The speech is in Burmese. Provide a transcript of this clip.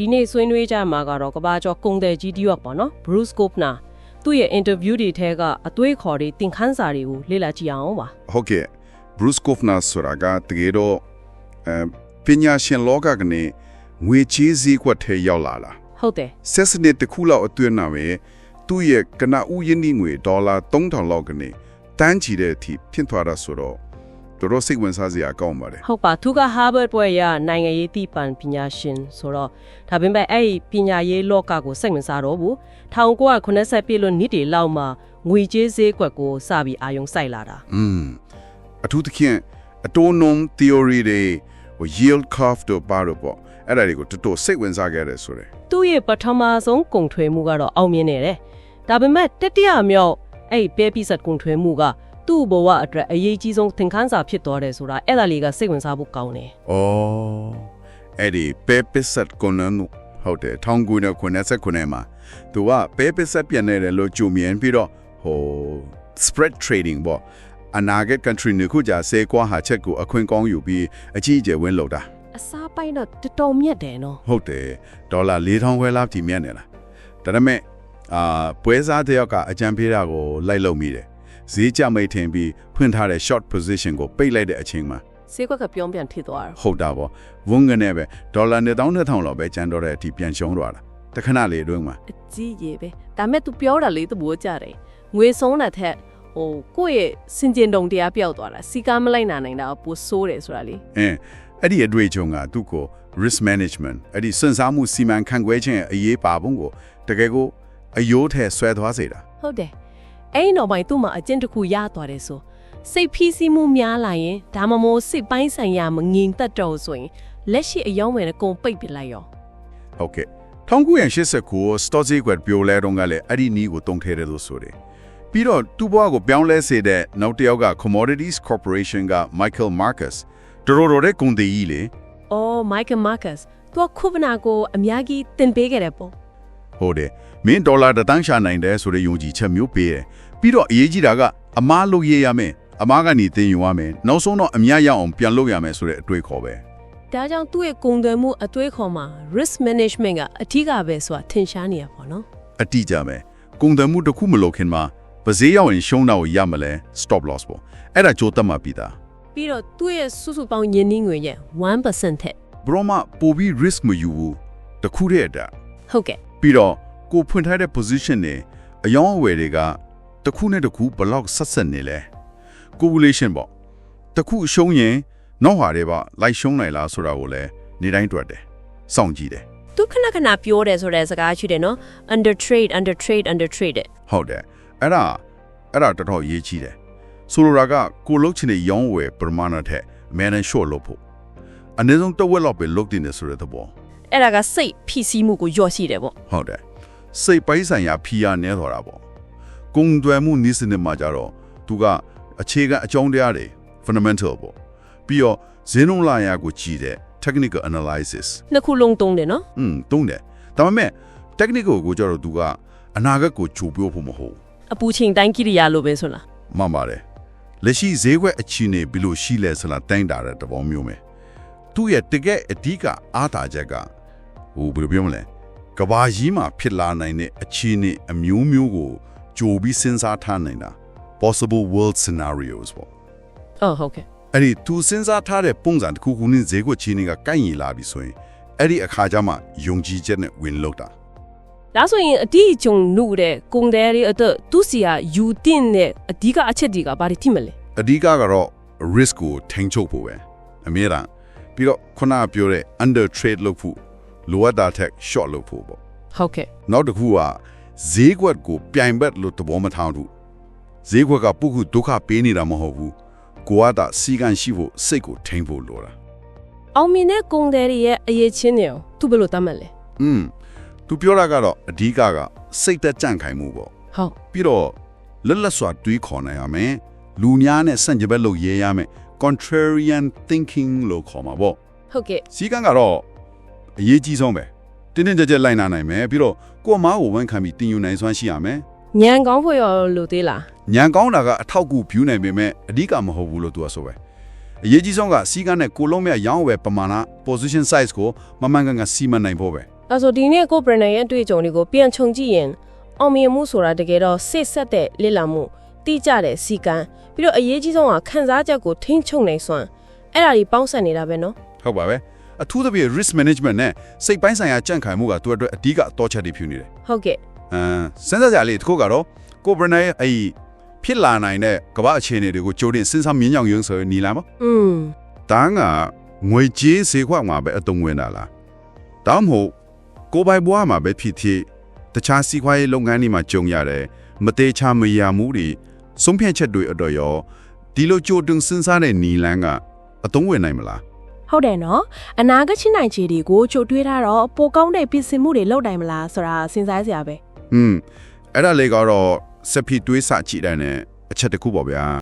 ဒီနေ့ဆွေးနွေးကြမှာကတော့ကဘာကျော်ကုံတယ်ကြီးဒီယောက်ပေါ့နော် Bruce Kopner သူ့ရဲ့ interview တွေထဲကအသွေးခေါ်တွေသင်ခန်းစာတွေကိုလေ့လာကြည့်အောင်ပါဟုတ်ကဲ့ Bruce Kofner ဆိုတာကတကယ်တော့အဲပညာရှင်လောကကနေငွေချေးစည်းကွက်ထဲရောက်လာတာဟုတ်တယ်ဆက်စနစ်တစ်ခုလောက်အတွင်းနာပဲသူ့ရဲ့ကနဥယင်းဒီငွေဒေါ်လာ3000လောက်ကနေတန်းချီတဲ့အထိဖြစ်သွားတာဆိုတော့ တော်တော်စိတ်ဝင်စားစရာကောင်းပါတယ်ဟုတ်ပါသူက Harvard ဘွဲ့ရနိုင်ငံရေးသိပ္ပံပညာရှင်ဆိုတော့ဒါပေမဲ့အဲ့ဒီပညာရေးလောကကိုစိတ်ဝင်စားတော့ဘူး1980ပြည့်လို့နှစ်တွေလောက်မှာငွေကြေးဈေးကွက်ကိုစပြီးအာရုံစိုက်လာတာอืมအထူးသဖြင့်အတိုးနှုံ theory တွေဟို yield curve တို့ပါတော့ပေါ့အဲ့ဒါတွေကိုတော်တော်စိတ်ဝင်စားခဲ့တယ်ဆိုတယ်သူ့ရဲ့ပထမဆုံးကုန်ထွေမှုကတော့အောင်မြင်နေတယ်ဒါပေမဲ့တတိယမြောက်အဲ့ဒီပဲပိစက်ကုန်ထွေမှုက သူ့ဘဝအတွက်အရေးကြီးဆုံးသင်ခန်းစာဖြစ်သွားတယ်ဆိုတာအဲ့ဒါလေးကစိတ်ဝင်စားဖို့ကောင်းတယ်။အော်အဲ့ဒီပေပစ်ဆက်ကွန်နုဟုတ်တယ်1989မှာသူကပေပစ်ဆက်ပြန်နေတယ်လို့ကြုံမြင်ပြီးတော့ဟို spread trading ပေါ့အနာဂတ် country နှစ်ခုကြာစေကွာဟာချက်ကိုအခွင့်ကောင်းယူပြီးအကြီးအကျယ်ဝင်လို့တာအစားပိုင်းတော့တော်တော်မြတ်တယ်နော်ဟုတ်တယ်ဒေါ်လာ4000ခွဲလောက်ထိမြတ်နေလားဒါပေမဲ့အာပွဲစားတစ်ယောက်ကအကြံပေးတာကိုလိုက်လုပ်မိတယ် ဈေးကြမိတ်ထင်ပြီးဖွင့်ထားတဲ့ short position ကိုပိတ်လိုက်တဲ့အချိန်မှာဈေးကွက်ကပြောင်းပြန်ဖြစ်သွားတာဟုတ်တာပေါ့ဝန်းကနေပဲဒေါ်လာ1200လောက်ပဲကျန်တော့တဲ့အထိပြန်ရှုံးသွားတာတခဏလေးအတွင်းမှာအကြီးကြီးပဲဒါမဲ့ तू ပြောတာလေးသဘောကျတယ်ငွေဆုံးတဲ့ထက်ဟိုကိုယ့်ရဲ့စင်ကျင်တုံတရားပြောက်သွားတာစီကားမလိုက်နိုင်နိုင်တာပိုဆိုးတယ်ဆိုတာလေအင်းအဲ့ဒီအတွေ့အကြုံကသူ့ကို risk management အဲ့ဒီစွန့်စားမှုစီမံခန့်ခွဲခြင်းရဲ့အရေးပါပုံကိုတကယ်ကိုအယိုးထဲဆွဲသွားစေတာဟုတ်တယ် အဲ့ဒီနောက်ပိုင်းသူ့မှာအကျင့်တစ်ခုရသွားတယ်ဆိုစိတ်ဖိစီးမှုများလာရင်ဒါမှမဟုတ်စိတ်ပိုင်းဆိုင်ရာမငြိမ်သက်တော့ဆိုရင်လက်ရှိအယောင်းဝယ်နဲ့ကုန်ပိတ်ပစ်လိုက်ရောဟုတ်ကဲ့1989 stock ဈေးကွက်ပြိုလဲတော့ကလည်းအဲ့ဒီနီးကိုတုံးထဲတယ်လို့ဆိုတယ်ပြီးတော့သူ့ဘဝကိုပြောင်းလဲစေတဲ့နောက်တစ်ယောက်က Commodities Corporation က Michael Marcus တော်တော်တော်တဲ့ကုန်သေးကြီးလေ။အော် Michael Marcus သူကခုဗနာကိုအများကြီးတင်ပေးခဲ့တယ်ပေါ့ဟုတ်တယ်မင်းဒေါ်လာတစ်တန်းရှာနိုင်တယ်ဆိုတဲ့ယုံကြည်ချက်မျိုးပေးတယ် ပြီးတော့အရေးကြီးတာကအမားလုပ်ရရမယ်အမားကနေသင်ယူရမယ်နောက်ဆုံးတော့အများရအောင်ပြန်လုပ်ရမယ်ဆိုတဲ့အတွေ့အခေါ်ပဲ။ဒါကြောင့်သူ့ရဲ့ကုန်သွယ်မှုအသွေးခေါ်မှာ risk management ကအထူးကပဲဆိုတာထင်ရှားနေရပါတော့အတိအကျပဲကုန်သွယ်မှုတစ်ခုမလုပ်ခင်မှာပဈေးရောက်ရင်ရှုံးတာကိုရမလဲ stop loss ပေါ့အဲ့ဒါကြိုးတက်မှပြီးသား။ပြီးတော့သူ့ရဲ့စုစုပေါင်းယင်းနှင်းငွေရဲ့1%ထက်ဘရောမပိုပြီး risk မယူဘူးတစ်ခုတည်းအတာဟုတ်ကဲ့ပြီးတော့ကိုဖွင့်ထားတဲ့ position နဲ့အယောင်းအဝယ်တွေက တစ်ခုနဲ့တစ်ခုဘယ်လောက်ဆက်ဆက်နေလဲ correlation ပေါ့တစ်ခုရှုံးရင်နောက်ဟာတွေပါလိုက်ရှုံးနိုင်လားဆိုတာကိုလည်းနေတိုင်းတွေ့တယ်စောင့်ကြည့်တယ်။သူခဏခဏပြောတယ်ဆိုတဲ့စကားရှိတယ်နော် under trade under trade under trade တဲ့ဟုတ်တယ်အဲ့ဒါအဲ့ဒါတော်တော်ရေးကြည့်တယ်ဆိုလိုတာကကိုလုတ်ချင်တဲ့ရောင်းဝယ်ပမာဏထက်အများနဲ့ short လုပ်ဖို့အနည်းဆုံးတစ်ဝက်လောက်ပဲလုတ်တင်တယ်ဆိုတဲ့သဘောအဲ့ဒါကစိတ်ဖိစီးမှုကိုညှော့ရှိတယ်ပေါ့ဟုတ်တယ်စိတ်ပိုင်းဆိုင်ရာဖီယာနဲသွားတာပေါ့ ကုံတွယ်မှုနည်းစနစ်မှာကြတော့သူကအခြေခံအကြောင်းတရားတွေ fundamental ပေါ့ပြီးတော့ဇင်းလုံးလာရကိုကြည့်တဲ့ technical analysis နှစ်ခုလုံးတုံးတယ်နော်อืมတုံးတယ်ဒါပေမဲ့ technical ကိုကြတော့သူကအနာဂတ်ကိုကြိုပြောဖို့မဟုတ်အပူချိန်တိုင်းကိရိယာလိုပဲဆိုလားမှန်ပါတယ်လက်ရှိဈေးကွက်အခြေအနေဘယ်လိုရှိလဲဆိုတာတိုင်းတာတဲ့တဘောမျိုးပဲသူ့ရဲ့တကယ်အဓိကအားသာချက်ကဟိုဘယ်လိုပြောမလဲကဘာကြီးမှာဖြစ်လာနိုင်တဲ့အခြေအနေအမျိုးမျိုးကို ကြိုပြီးစဉ်းစားထားနိုင်တာ possible world scenarios ပေါ့ဟုတ်ဟုတ်ကဲ့အဲ့ဒီသူစဉ်းစားထားတဲ့ပုံစံတစ်ခုခုနဲ့ဈေးကွက်အခြေအနေကကိုက်ညီလာပြီဆိုရင်အဲ့ဒီအခါကျမှယုံကြည်ချက်နဲ့ဝင်လို့တာဒါဆိုရင်အတိအကျုံနုတဲ့ကုန်တယ်ရဲ့အတွက်သူစီကယူတင်တဲ့အဓိကအချက်တွေကဘာတွေထိမလဲအဓိကကတော့ risk ကိုထိန်းချုပ်ဖို့ပဲအမြဲတမ်းပြီးတော့ခုနကပြောတဲ့ under trade လုပ်ဖို့လိုအပ်တာထက် short လုပ်ဖို့ပေါ့ဟုတ်ကဲ့နောက်တစ်ခုက ဈေးကွက်ကိုပြိုင်ဘက်လို့သဘောမထားဘူးဈေးကွက်ကပုဂ္ဂိုလ်ဒုက္ခပေးနေတာမဟုတ်ဘူးကိုကတာစီကံရှိဖို့စိတ်ကိုထိန်းဖို့လိုတာအောင်မြင်တဲ့ကုန်တယ်ရဲ့အရေးချင်းနေအောင်သူဘယ်လိုတတ်မှတ်လဲอืมသူပြောတာကတော့အဓိကကစိတ်သက်ကြံ့ခိုင်မှုပေါ့ဟုတ်ပြီးတော့လက်လက်စွာတွေးခေါ်နိုင်ရမယ်လူများနဲ့ဆန့်ကျင်ဘက်လို့ရေးရမယ် contrarian thinking လို့ခေါ်မှာပေါ့ဟုတ်ကဲ့စီကံကတော့အရေးကြီးဆုံးပဲတင်းတင်းကြပ်ကြပ်လိုက်နာနိုင်မယ်ပြီးတော့ ကိုယ်အမားကိုဝန်ခံပြီးတင်ယူနိုင်စွမ်းရှိရမယ်ညံကောင်းဖို့ရောလိုသေးလားညံကောင်းတာကအထောက်အကူပြုနိုင်ပေမဲ့အဓိကမဟုတ်ဘူးလို့သူကဆိုပဲအရေးကြီးဆုံးကစီကံနဲ့ကိုလုံးမြရောင်းဝယ်ပမာဏ position size ကိုမမှန်ကန်ကန်စီမံနိုင်ဖို့ပဲအဒါဆိုဒီနေ့ကိုဘရနန်ရဲ့အတွေ့အကြုံတွေကိုပြန်ခြုံကြည့်ရင်အောင်မြင်မှုဆိုတာတကယ်တော့စိတ်ဆက်တဲ့လစ်လာမှုတိကျတဲ့စီကံပြီးတော့အရေးကြီးဆုံးကခံစားချက်ကိုထိန်းချုပ်နိုင်စွမ်းအဲ့ဒါကြီးပေါင်းစပ်နေတာပဲနော်ဟုတ်ပါပဲ အထူးသဖြင့် risk management နဲ့စိတ်ပိုင်းဆိုင်ရာကြံ့ခိုင်မှုကသူ့အတွက်အဓိကအတော့ချက်တွေဖြစ်နေတယ်ဟုတ်ကဲ့အမ်စဉ်းစားကြလေတစ်ခုကတော့ကိုဘရနိုင်ရဲ့အဲ့ဒီဖြစ်လာနိုင်တဲ့ကမ္ဘာအခြေအနေတွေကိုကြိုတင်စဉ်းစားမြင်ကြောင်ရုံဆိုရင်နီလာမอืมတန်းကငွေကြေးဈေးခွက်မှာပဲအတုံးဝင်တာလားတောင်းမဟုတ်ကိုပိုင်ဘွားမှာပဲဖြစ်ဖြစ်တခြားစီးပွားရေးလုပ်ငန်းတွေမှာကြုံရတယ်မသေးချာမရမှုတွေဆုံးဖြတ်ချက်တွေအတော်ရောဒီလိုကြိုတင်စဉ်းစားတဲ့နီလန်းကအတုံးဝင်နိုင်မလား ဟုတ်တယ်နော်အနာဂတ်ချင်းနိုင်ခြေတွေကိုချိုတွေးထားတော့ပိုကောင်းတဲ့ပြင်ဆင်မှုတွေလုပ်နိုင်မလားဆိုတာစဉ်းစားစရာပဲอืมအဲ့ဒါလေးကတော့စက်ဖီတွေးစကြည့်တဲ့အချက်တစ်ခုပေါ့ဗျာ